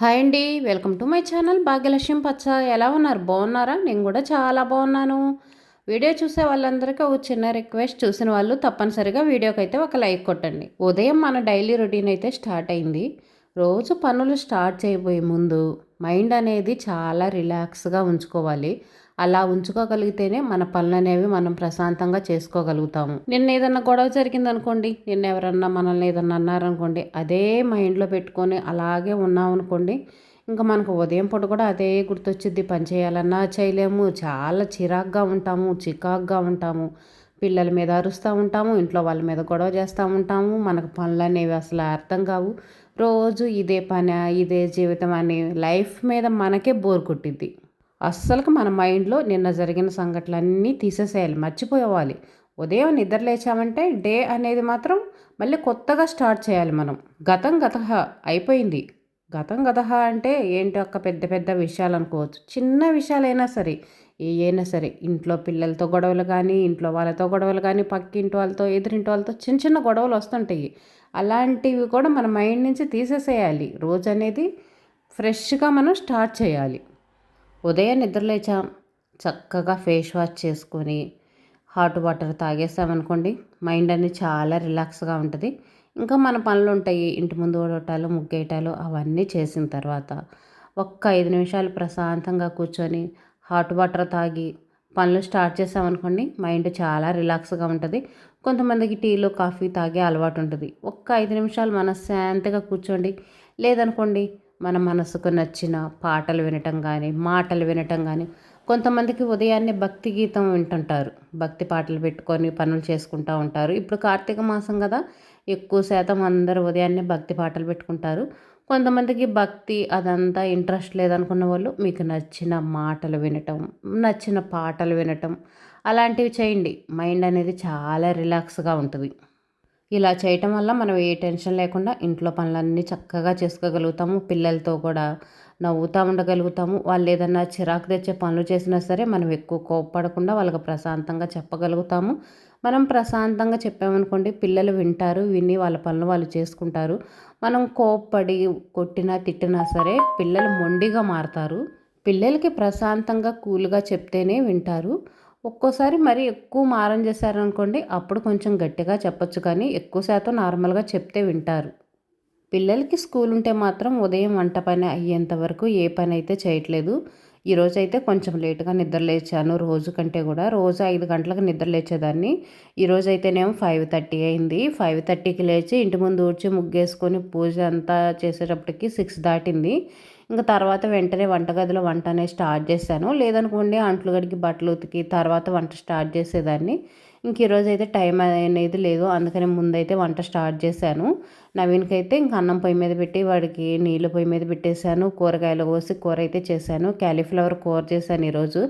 Hi అండి welcome to my channel భాగ్యలక్ష్యం పచ్చ. ఎలా ఉన్నారు? బాగున్నారా? నేను కూడా చాలా బాగున్నాను. వీడియో చూసే వాళ్ళందరికీ ఒక చిన్న రిక్వెస్ట్. చూసిన వాళ్ళు తప్పనిసరిగా వీడియోకి అయితే ఒక లైక్ కొట్టండి. ఉదయం మన డైలీ రొటీన్ అయితే స్టార్ట్ అయింది. రోజు పనులు స్టార్ట్ చేయబోయే ముందు మైండ్ అనేది చాలా రిలాక్స్గా ఉంచుకోవాలి. అలా ఉంచుకోగలిగితేనే మన పనులు అనేవి మనం ప్రశాంతంగా చేసుకోగలుగుతాము. నిన్న ఏదన్నా గొడవ జరిగిందనుకోండి నిన్న ఎవరన్నా మనల్ని ఏదన్నా అన్నారనుకోండి అదే మైండ్లో పెట్టుకొని అలాగే ఉన్నామనుకోండి ఇంకా మనకు ఉదయం పూట కూడా అదే గుర్తొచ్చింది పని చేయాలన్నా చేయలేము చాలా చిరాగ్గా ఉంటాము చికాగ్గా ఉంటాము పిల్లల మీద అరుస్తూ ఉంటాము ఇంట్లో వాళ్ళ మీద గొడవ చేస్తూ ఉంటాము మనకు పనులు అనేవి అసలు అర్థం కావు రోజు ఇదే పని ఇదే జీవితం అని లైఫ్ మీద మనకే బోర్ కొట్టిద్ది. అస్సలకి మన మైండ్లో నిన్న జరిగిన సంఘటనలన్నీ తీసేసేయాలి మర్చిపోవాలి ఉదయం నిద్ర లేచామంటే డే అనేది మాత్రం మళ్ళీ కొత్తగా స్టార్ట్ చేయాలి మనం. గతం గత అయిపోయింది. గతం గత అంటే ఏంటి ఒక్క పెద్ద పెద్ద విషయాలు అనుకోవచ్చు. చిన్న విషయాలైనా సరే ఏ అయినా సరే ఇంట్లో పిల్లలతో గొడవలు కానీ ఇంట్లో వాళ్ళతో గొడవలు కానీ పక్కింటి వాళ్ళతో ఎదురింటి వాళ్ళతో చిన్న చిన్న గొడవలు వస్తుంటాయి. అలాంటివి కూడా మన మైండ్ నుంచి తీసేసేయాలి. రోజు అనేది ఫ్రెష్గా మనం స్టార్ట్ చేయాలి. ఉదయం నిద్రలేచాం. చక్కగా ఫేస్ వాష్ చేసుకొని హాట్ వాటర్ తాగేసామనుకోండి మైండ్ అనేది చాలా రిలాక్స్గా ఉంటుంది. ఇంకా మన పనులు ఉంటాయి ఇంటి ముందు ఓడటాలు ముగ్గేయటాలు అవన్నీ చేసిన తర్వాత ఒక్క ఐదు నిమిషాలు ప్రశాంతంగా కూర్చొని హాట్ వాటర్ తాగి పనులు స్టార్ట్ చేసామనుకోండి మైండ్ చాలా రిలాక్స్గా ఉంటుంది. కొంతమందికి టీలో కాఫీ తాగే అలవాటు ఉంటుంది. ఒక్క ఐదు నిమిషాలు మనశ్శాంతిగా కూర్చోండి. లేదనుకోండి మన మనసుకు నచ్చిన పాటలు వినటం కానీ మాటలు వినటం కానీ కొంతమందికి ఉదయాన్నే భక్తి గీతం వింటుంటారు. భక్తి పాటలు పెట్టుకొని పనులు చేసుకుంటూ ఉంటారు. ఇప్పుడు కార్తీక మాసం కదా ఎక్కువ శాతం అందరూ ఉదయాన్నే భక్తి పాటలు పెట్టుకుంటారు. కొంతమందికి భక్తి అదంతా ఇంట్రెస్ట్ లేదనుకున్న వాళ్ళు మీకు నచ్చిన మాటలు వినటం నచ్చిన పాటలు వినటం అలాంటివి చేయండి. మైండ్ అనేది చాలా రిలాక్స్గా ఉంటుంది. ఇలా చేయటం వల్ల మనం ఏ టెన్షన్ లేకుండా ఇంట్లో పనులన్నీ చక్కగా చేసుకోగలుగుతాము. పిల్లలతో కూడా నవ్వుతూ ఉండగలుగుతాము. వాళ్ళు ఏదన్నా చిరాకు తెచ్చే పనులు చేసినా సరే మనం ఎక్కువ కోప్పడకుండా వాళ్ళకి ప్రశాంతంగా చెప్పగలుగుతాము. మనం ప్రశాంతంగా చెప్పామనుకోండి పిల్లలు వింటారు విని వాళ్ళ పనులు వాళ్ళు చేసుకుంటారు. మనం కోప్పడి కొట్టినా తిట్టినా సరే పిల్లలు మొండిగా మారుతారు. పిల్లలకి ప్రశాంతంగా కూల్గా చెప్తేనే వింటారు. ఒక్కోసారి మరి ఎక్కువ మారం చేశారనుకోండి అప్పుడు కొంచెం గట్టిగా చెప్పొచ్చు కానీ ఎక్కువ శాతం నార్మల్గా చెప్తే వింటారు. పిల్లలకి స్కూల్ ఉంటే మాత్రం ఉదయం వంట పని అయ్యేంత వరకు ఏ పని అయితే చేయట్లేదు ఈరోజు అయితే కొంచెం లేటుగా నిద్రలేచాను రోజు కంటే కూడా. రోజు ఐదు గంటలకు నిద్రలేచేదాన్ని ఈరోజు అయితేనేమో ఫైవ్ థర్టీ అయింది. ఫైవ్ థర్టీకి లేచి ఇంటి ముందు ఊడ్చి ముగ్గేసుకొని పూజ అంతా చేసేటప్పటికి సిక్స్ దాటింది. ఇంకా తర్వాత వెంటనే వంటగదిలో వంట అనేది స్టార్ట్ చేశాను. లేదనుకోండి అంట్లు గడికి బట్టలు ఉతికి తర్వాత వంట స్టార్ట్ చేసేదాన్ని. ఇంక ఈరోజు అయితే టైం అనేది లేదు. అందుకని ముందైతే వంట స్టార్ట్ చేశాను. నవీన్కి అయితే ఇంక అన్నం పొయ్యి మీద పెట్టి వాడికి నీళ్ళు పొయ్యి మీద పెట్టేశాను. కూరగాయలు కోసి కూర అయితే చేశాను. క్యాలీఫ్లవర్ కూర చేశాను ఈరోజు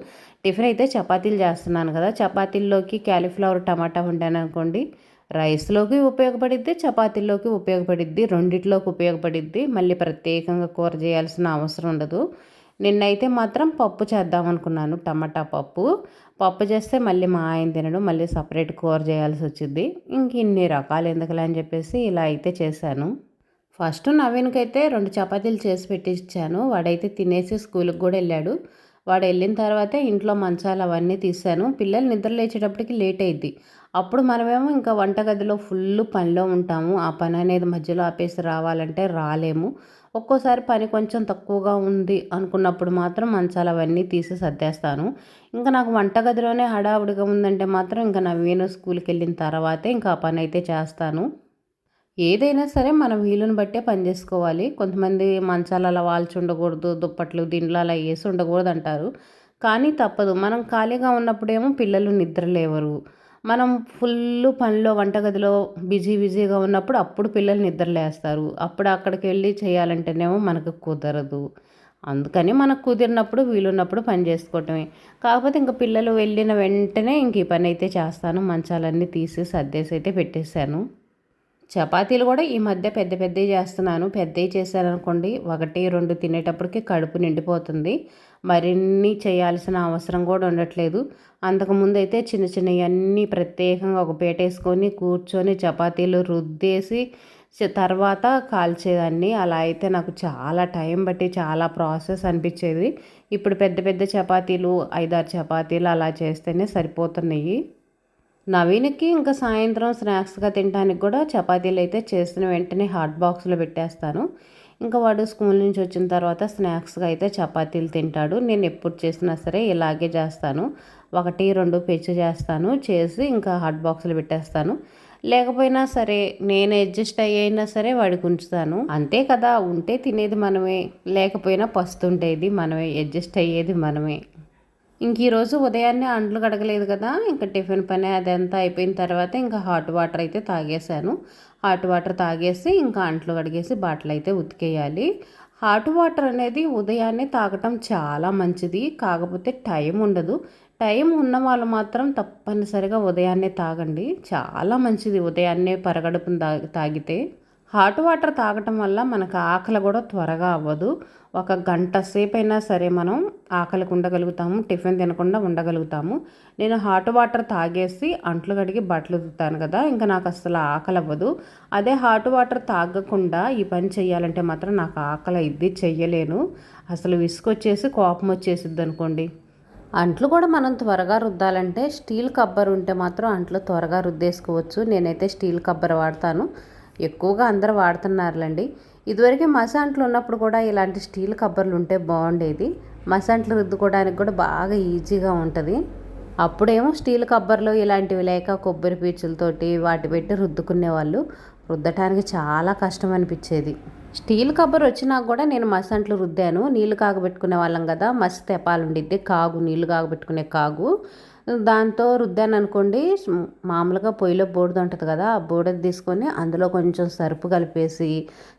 టిఫిన్ అయితే చపాతీలు చేస్తున్నాను కదా. చపాతీల్లోకి క్యాలీఫ్లవర్ టమాటా వండాను అనుకోండి. రైస్లోకి ఉపయోగపడిద్ది చపాతీల్లోకి ఉపయోగపడిద్ది రెండిట్లోకి ఉపయోగపడిద్ది. మళ్ళీ ప్రత్యేకంగా కూర చేయాల్సిన అవసరం ఉండదు. నిన్నైతే మాత్రం పప్పు చేద్దాం అనుకున్నాను టమాటా పప్పు. పప్పు చేస్తే మళ్ళీ మా ఆయన తినడం మళ్ళీ సపరేట్ కూర చేయాల్సి వచ్చింది ఇంక ఇన్ని రకాలు ఎందుకులే అని చెప్పేసి ఇలా అయితే చేశాను. ఫస్ట్ నవీన్కైతే రెండు చపాతీలు చేసి పెట్టించాను వాడైతే తినేసి స్కూల్కి కూడా వెళ్ళాడు. వాడు వెళ్ళిన తర్వాతే ఇంట్లో మంచాలు అవన్నీ తీశాను. పిల్లలు నిద్ర లేచేటప్పటికి లేట్ అయింది అప్పుడు మనమేమో ఇంకా వంటగదిలో ఫుల్ పనిలో ఉంటాము. ఆ పని అనేది మధ్యలో ఆపేసి రావాలంటే రాలేము. ఒక్కోసారి పని కొంచెం తక్కువగా ఉంది అనుకున్నప్పుడు మాత్రం మంచాలు అవన్నీ తీసి సర్దేస్తాను. ఇంకా నాకు వంటగదిలోనే హడావుడిగా ఉందంటే మాత్రం ఇంకా నవీన స్కూల్కి వెళ్ళిన తర్వాతే ఇంకా ఆ పని అయితే చేస్తాను. ఏదైనా సరే మన వీలుని బట్టే పని చేసుకోవాలి. కొంతమంది మంచాలు అలా వాల్చి ఉండకూడదు దుప్పట్లు దీంట్లో అలా వేసి ఉండకూడదు అంటారు. కానీ తప్పదు. మనం ఖాళీగా ఉన్నప్పుడేమో పిల్లలు నిద్ర లేవరు. మనం ఫుల్ పనిలో వంటగదిలో బిజీ బిజీగా ఉన్నప్పుడు అప్పుడు పిల్లలు నిద్రలేస్తారు. అప్పుడు అక్కడికి వెళ్ళి చేయాలంటేనేమో మనకు కుదరదు. అందుకని మనకు కుదిరినప్పుడు వీలున్నప్పుడు పని చేసుకోవటమే. కాకపోతే ఇంకా పిల్లలు వెళ్ళిన వెంటనే ఇంక ఈ పని అయితే చేస్తాను. మంచాలన్నీ తీసి సర్దేసి అయితే పెట్టేశాను. చపాతీలు కూడా ఈ మధ్య పెద్ద పెద్దవి చేస్తున్నాను. పెద్దవి చేశాను అనుకోండి ఒకటి రెండు తినేటప్పటికి కడుపు నిండిపోతుంది. మరిన్ని చేయాల్సిన అవసరం కూడా ఉండట్లేదు. అంతకుముందు అయితే చిన్న చిన్నవి అన్నీ ప్రత్యేకంగా ఒక పీట వేసుకొని కూర్చొని చపాతీలు రుద్దేసి తర్వాత కాల్చేదాన్ని. అలా అయితే నాకు చాలా టైం బట్టి చాలా ప్రాసెస్ అనిపించేది. ఇప్పుడు పెద్ద పెద్ద చపాతీలు ఐదారు చపాతీలు అలా చేస్తేనే సరిపోతున్నాయి. నవీన్కి ఇంకా సాయంత్రం స్నాక్స్గా తినడానికి కూడా చపాతీలు అయితే చేసిన వెంటనే హాట్ బాక్స్లో పెట్టేస్తాను. ఇంకా వాడు స్కూల్ నుంచి వచ్చిన తర్వాత స్నాక్స్గా అయితే చపాతీలు తింటాడు. నేను ఎప్పుడు చేసినా సరే ఇలాగే చేస్తాను. ఒకటి రెండు పెచ్చు చేస్తాను. చేసి ఇంకా హాట్ బాక్స్లో పెట్టేస్తాను. లేకపోయినా సరే నేను అడ్జస్ట్ అయ్యైనా సరే వాడికి ఉంచుతాను. అంతే కదా ఉంటే తినేది మనమే. లేకపోయినా పస్తుంటేది మనమే. అడ్జస్ట్ అయ్యేది మనమే. ఇంక ఈరోజు ఉదయాన్నే అంట్లు కడగలేదు కదా ఇంకా టిఫిన్ పని అదంతా అయిపోయిన తర్వాత ఇంకా హాట్ వాటర్ అయితే తాగేశాను. హాట్ వాటర్ తాగేసి ఇంకా అంట్లు కడిగేసి బాటిల్ అయితే ఉతికేయాలి. హాట్ వాటర్ అనేది ఉదయాన్నే తాగటం చాలా మంచిది కాకపోతే టైం ఉండదు. టైం ఉన్న వాళ్ళు మాత్రం తప్పనిసరిగా ఉదయాన్నే తాగండి. చాలా మంచిది ఉదయాన్నే పరగడుపును తాగి తాగితే. హాట్ వాటర్ తాగటం వల్ల మనకు ఆకలి కూడా త్వరగా అవ్వదు. ఒక గంట సేపు అయినా సరే మనం ఆకలికి ఉండగలుగుతాము టిఫిన్ తినకుండా ఉండగలుగుతాము. నేను హాట్ వాటర్ తాగేసి అంట్లు కడిగి బట్టలు ఉతుకుతాను కదా ఇంకా నాకు అసలు ఆకలి అవ్వదు. అదే హాట్ వాటర్ తాగకుండా ఈ పని చేయాలంటే మాత్రం నాకు ఆకలి ఇది చెయ్యలేను. అసలు విసుకొచ్చేసి కోపం వచ్చేసిద్ది అనుకోండి. అంట్లు కూడా మనం త్వరగా రుద్దాలంటే స్టీల్ కబ్బర్ ఉంటే మాత్రం అంట్లు త్వరగా రుద్దేసుకోవచ్చు. నేనైతే స్టీల్ కబ్బర్ వాడతాను. ఎక్కువగా అందరు వాడుతున్నారులేండి. ఇదివరకే మసాంట్లు ఉన్నప్పుడు కూడా ఇలాంటి స్టీల్ కబ్బర్లు ఉంటే బాగుండేది. మసాంట్లు రుద్దుకోవడానికి కూడా బాగా ఈజీగా ఉంటుంది. అప్పుడేమో స్టీల్ కబ్బర్లు ఇలాంటివి లేక కొబ్బరి పీచులతోటి వాటి పెట్టి రుద్దుకునే వాళ్ళు రుద్దటానికి చాలా కష్టం అనిపించేది. స్టీల్ కబ్బర్ వచ్చినా కూడా నేను మసంట్లు రుద్దాను. నీళ్ళు కాగబెట్టుకునే వాళ్ళం కదా మసి తెపాలుండిద్ది కాగు నీళ్ళు కాగబెట్టుకునే కాగు. దాంతో రుద్దాను అనుకోండి మామూలుగా పొయ్యిలో బూడిద ఉంటుంది కదా ఆ బూడిద తీసుకొని అందులో కొంచెం సరుపు కలిపేసి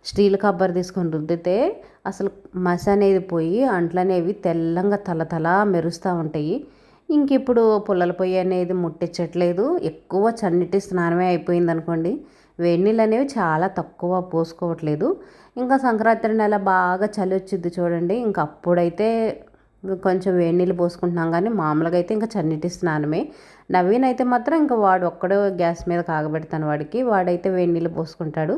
స్టీల్ కబ్బర్ తీసుకొని రుద్దితే అసలు మస అనేది పోయి అంట్లు అనేవి తెల్లంగా తల తల మెరుస్తూ ఉంటాయి. ఇంక ఇప్పుడు పుల్లల పొయ్యి అనేది ముట్టించట్లేదు. ఎక్కువ చన్నీటి స్నానమే అయిపోయింది అనుకోండి వేడి నీళ్ళు అనేవి చాలా తక్కువ పోసుకోవట్లేదు. ఇంకా సంక్రాంతి నెల బాగా చలి వచ్చింది చూడండి. ఇంకా అప్పుడైతే కొంచెం వేడి నీళ్ళు పోసుకుంటున్నాం కానీ మామూలుగా అయితే ఇంకా చన్నీటి స్నానమే. నవీన్ అయితే మాత్రం ఇంకా వాడు ఒక్కడో గ్యాస్ మీద కాగబెడతాను వాడికి. వాడైతే వేడి నీళ్ళు పోసుకుంటాడు.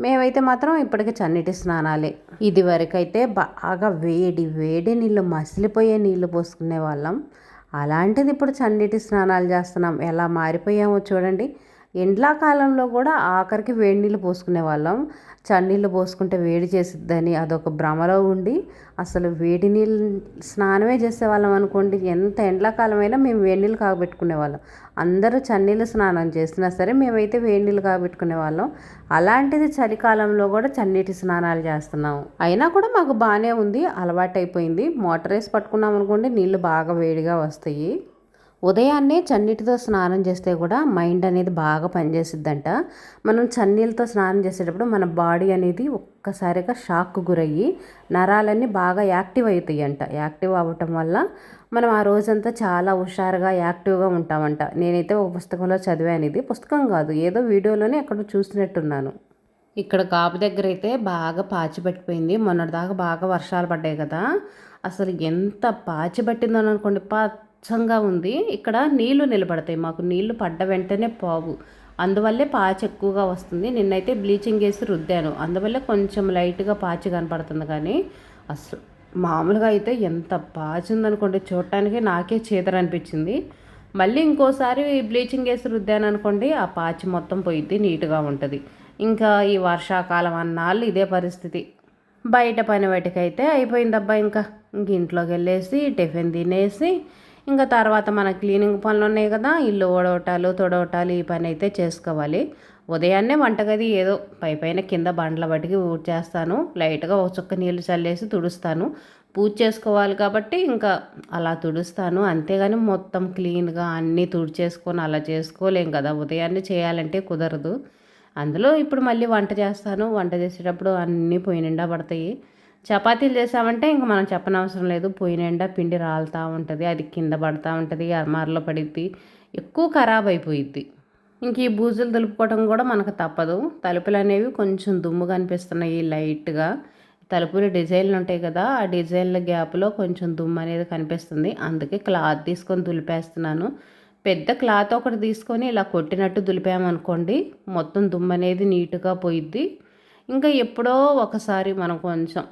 మేమైతే మాత్రం ఇప్పటికీ చన్నీటి స్నానాలే. ఇది వరకైతే బాగా వేడి వేడి నీళ్ళు మసిలిపోయే నీళ్ళు పోసుకునే వాళ్ళం. అలాంటిది ఇప్పుడు చన్నీటి స్నానాలు చేస్తున్నాం. ఎలా మారిపోయామో చూడండి. ఎండాకాలంలో కూడా ఆఖరికి వేడి నీళ్ళు పోసుకునే వాళ్ళం. చన్నీళ్ళు పోసుకుంటే వేడి చేసిద్దని అదొక భ్రమలో ఉండి అసలు వేడి నీళ్ళు స్నానమే చేసేవాళ్ళం అనుకోండి. ఎంత ఎండాకాలం అయినా మేము వేడి నీళ్ళు కాగబెట్టుకునే వాళ్ళం. అందరూ చన్నీళ్ళు స్నానం చేసినా సరే మేమైతే వేడి నీళ్ళు కాగబెట్టుకునే వాళ్ళం. అలాంటిది చలికాలంలో కూడా చన్నీటి స్నానాలు చేస్తున్నాము అయినా కూడా మాకు బాగానే ఉంది. అలవాటైపోయింది. మోటార్ వేసి పట్టుకున్నాం అనుకోండి నీళ్ళు బాగా వేడిగా వస్తాయి. ఉదయాన్నే చన్నీటితో స్నానం చేస్తే కూడా మైండ్ అనేది బాగా పనిచేసిద్దంట. మనం చన్నీళ్ళతో స్నానం చేసేటప్పుడు మన బాడీ అనేది ఒక్కసారిగా షాక్ గురయ్యి నరాలన్నీ బాగా యాక్టివ్ అవుతాయి అంట యాక్టివ్ అవ్వటం వల్ల మనం ఆ రోజంతా చాలా హుషారుగా యాక్టివ్గా ఉంటామంట. నేనైతే ఒక పుస్తకంలో చదివాను ఇది పుస్తకం కాదు ఏదో వీడియోలోనే అక్కడ చూసినట్టున్నాను ఇక్కడ కాపు దగ్గర అయితే బాగా పాచి పట్టిపోయింది. మొన్నటిదాకా బాగా వర్షాలు పడ్డాయి కదా. అసలు ఎంత పాచి పట్టిందో అనుకోండి పా స్వచ్ఛంగా ఉంది. ఇక్కడ నీళ్ళు నిలబడతాయి. మాకు నీళ్ళు పడ్డ వెంటనే పోవు. అందువల్లే పాచి ఎక్కువగా వస్తుంది. నిన్నైతే బ్లీచింగ్ వేసి రుద్దాను. అందువల్ల కొంచెం లైట్గా పాచి కనపడుతుంది కానీ అసలు మామూలుగా అయితే ఎంత పాచి ఉందనుకోండి చూడటానికి నాకే చీదర అనిపించింది. మళ్ళీ ఇంకోసారి బ్లీచింగ్ వేసి రుద్దాను అనుకోండి ఆ పాచి మొత్తం పోయిద్ది నీట్గా ఉంటుంది. ఇంకా ఈ వర్షాకాలం అన్నాళ్ళు ఇదే పరిస్థితి. బయట పని వాటికైతే అయిపోయిందబ్బా ఇంకా. ఇంక ఇంట్లోకి వెళ్ళేసి టిఫిన్ తినేసి ఇంకా తర్వాత మన క్లీనింగ్ పనులు ఉన్నాయి కదా ఇల్లు ఓడవటాలు తొడవటాలు ఈ పని అయితే చేసుకోవాలి. ఉదయాన్నే వంటగది ఏదో పై పైన కింద బండ్ల బట్టికి చేస్తాను లైట్గా ఒక చుక్క నీళ్ళు చల్లేసి తుడుస్తాను. పూజ చేసుకోవాలి కాబట్టి ఇంకా అలా తుడుస్తాను. అంతేగాని మొత్తం క్లీన్గా అన్నీ తుడిచేసుకొని అలా చేసుకోలేం కదా. ఉదయాన్నే చేయాలంటే కుదరదు. అందులో ఇప్పుడు మళ్ళీ వంట చేస్తాను. వంట చేసేటప్పుడు అన్నీ పోయి నిండా పడతాయి. చపాతీలు చేసామంటే ఇంకా మనం చెప్పనవసరం లేదు. పొయ్యి నిండా పిండి రాలుతూ ఉంటుంది అది కింద పడుతూ ఉంటుంది అర్మార్లో పడిద్ది ఎక్కువ ఖరాబ్ అయిపోయిద్ది. ఇంక ఈ బూజులు తలుపుకోవడం కూడా మనకు తప్పదు. తలుపులు అనేవి కొంచెం దుమ్ము కనిపిస్తున్నాయి లైట్గా. తలుపులు డిజైన్లు ఉంటాయి కదా ఆ డిజైన్ల గ్యాప్లో కొంచెం దుమ్ము అనేది కనిపిస్తుంది. అందుకే క్లాత్ తీసుకొని దులిపేస్తున్నాను. పెద్ద క్లాత్ ఒకటి తీసుకొని ఇలా కొట్టినట్టు దులిపామనుకోండి మొత్తం దుమ్ము అనేది నీట్గా పోయిద్ది. ఇంకా ఎప్పుడో ఒకసారి మనం కొంచెం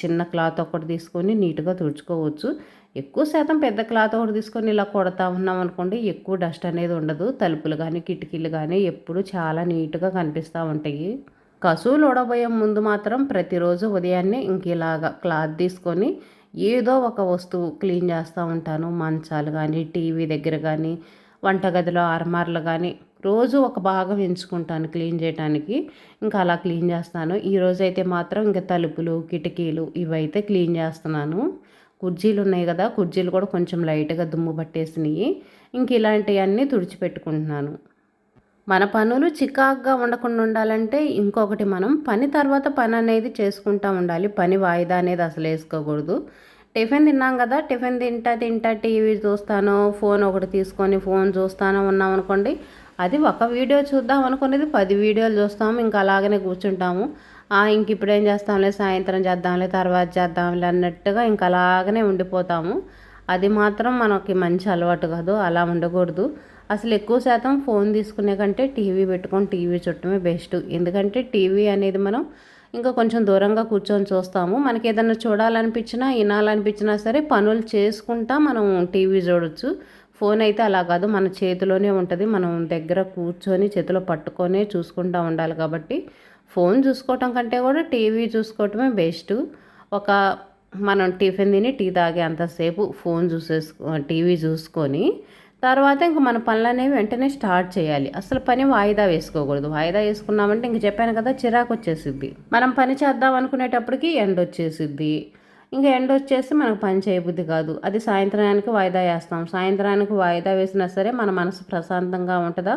చిన్న క్లాత్ ఒకటి తీసుకొని నీట్గా తుడుచుకోవచ్చు. ఎక్కువ శాతం పెద్ద క్లాత్ ఒకటి తీసుకొని ఇలా కొడతా ఉన్నాం అనుకోండి ఎక్కువ డస్ట్ అనేది ఉండదు. తలుపులు కానీ కిటికీలు కానీ ఎప్పుడు చాలా నీట్గా కనిపిస్తూ ఉంటాయి. కసువులు ఉడబోయే ముందు మాత్రం ప్రతిరోజు ఉదయాన్నే ఇంక ఇలాగా క్లాత్ తీసుకొని ఏదో ఒక వస్తువు క్లీన్ చేస్తూ ఉంటాను. మంచాలు కానీ టీవీ దగ్గర కానీ వంటగదిలో అర్మార్లు కానీ రోజు ఒక భాగం ఎంచుకుంటాను క్లీన్ చేయడానికి ఇంకా అలా క్లీన్ చేస్తాను. ఈరోజు అయితే మాత్రం ఇంకా తలుపులు కిటికీలు ఇవైతే క్లీన్ చేస్తున్నాను. కుర్జీలు ఉన్నాయి కదా కుర్జీలు కూడా కొంచెం లైట్గా దుమ్ము పట్టేసినాయి. ఇంక ఇలాంటివన్నీ తుడిచిపెట్టుకుంటున్నాను మన పనులు చికాగ్గా ఉండకుండా ఉండాలంటే ఇంకొకటి మనం పని తర్వాత పని అనేది చేసుకుంటూ ఉండాలి. పని వాయిదా అనేది అసలు వేసుకోకూడదు. టిఫిన్ తిన్నాం కదా టిఫిన్ తింటా తింటా టీవీ చూస్తాను ఫోన్ ఒకటి తీసుకొని ఫోన్ చూస్తాను ఉన్నాం అనుకోండి అది ఒక వీడియో చూద్దాం అనుకునేది పది వీడియోలు చూస్తాము ఇంకా అలాగనే కూర్చుంటాము. ఇంక ఇప్పుడు ఏం చేస్తాంలే సాయంత్రం చేద్దాంలే తర్వాత చేద్దాంలే అన్నట్టుగా ఇంకా అలాగనే ఉండిపోతాము. అది మాత్రం మనకి మంచి అలవాటు కాదు అలా ఉండకూడదు. అసలు ఎక్కువ శాతం ఫోన్ తీసుకునే కంటే టీవీ పెట్టుకొని టీవీ చుట్టమే బెస్ట్. ఎందుకంటే టీవీ అనేది మనం ఇంకా కొంచెం దూరంగా కూర్చొని చూస్తాము. మనకి ఏదైనా చూడాలనిపించినా వినాలనిపించినా సరే పనులు చేసుకుంటా మనం టీవీ చూడొచ్చు. ఫోన్ అయితే అలా కాదు. మన చేతిలోనే ఉంటుంది. మనం దగ్గర కూర్చొని చేతిలో పట్టుకొనే చూసుకుంటూ ఉండాలి కాబట్టి ఫోన్ చూసుకోవటం కంటే కూడా టీవీ చూసుకోవటమే బెస్ట్. ఒక మనం టిఫిన్ తిని టీ తాగే అంతసేపు ఫోన్ చూసేసుకో టీవీ చూసుకొని తర్వాత ఇంక మన పనులు అనేవి వెంటనే స్టార్ట్ చేయాలి. అసలు పని వాయిదా వేసుకోకూడదు. వాయిదా వేసుకున్నామంటే ఇంక చెప్పాను కదా చిరాకు వచ్చేసిద్ది. మనం పని చేద్దాం అనుకునేటప్పటికి ఎండ వచ్చేసిద్ది ఇంకా ఎండ వచ్చేసి మనకు పని చేయబుద్ధి కాదు. అది సాయంత్రానికి వాయిదా వేస్తాం. సాయంత్రానికి వాయిదా వేసినా సరే మన మనసు ప్రశాంతంగా ఉంటుందా?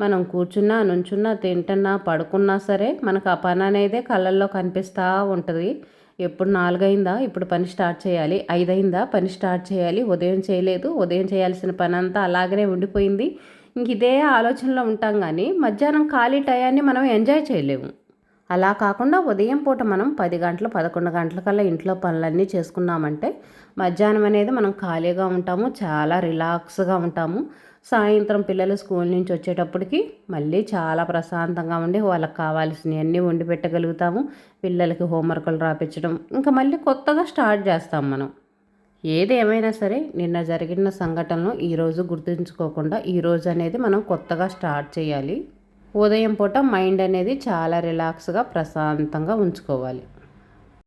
మనం కూర్చున్నా నుంచున్నా తింటున్నా పడుకున్నా సరే మనకు ఆ పని అనేది కళ్ళల్లో కనిపిస్తూ ఉంటుంది. ఎప్పుడు నాలుగైందా? ఇప్పుడు పని స్టార్ట్ చేయాలి. ఐదైందా? పని స్టార్ట్ చేయాలి. ఉదయం చేయలేదు. ఉదయం చేయాల్సిన పని అంతా అలాగనే ఉండిపోయింది. ఇంక ఇదే ఆలోచనలో ఉంటాం కానీ మధ్యాహ్నం ఖాళీ టయాన్ని మనం ఎంజాయ్ చేయలేము. అలా కాకుండా ఉదయం పూట మనం పది గంటలు పదకొండు గంటలకల్లా ఇంట్లో పనులన్నీ చేసుకున్నామంటే మధ్యాహ్నం అనేది మనం ఖాళీగా ఉంటాము చాలా రిలాక్స్గా ఉంటాము. సాయంత్రం పిల్లలు స్కూల్ నుంచి వచ్చేటప్పటికి మళ్ళీ చాలా ప్రశాంతంగా ఉండి వాళ్ళకి కావాల్సినవన్నీ వండి పెట్టగలుగుతాము. పిల్లలకి హోంవర్కులు రాపించడం ఇంకా మళ్ళీ కొత్తగా స్టార్ట్ చేస్తాం మనం. ఏది ఏమైనా సరే నిన్న జరిగిన సంఘటనలు ఈరోజు గుర్తుంచుకోకుండా ఈరోజు అనేది మనం కొత్తగా స్టార్ట్ చేయాలి. ఉదయం పూట మైండ్ అనేది చాలా రిలాక్స్గా ప్రశాంతంగా ఉంచుకోవాలి.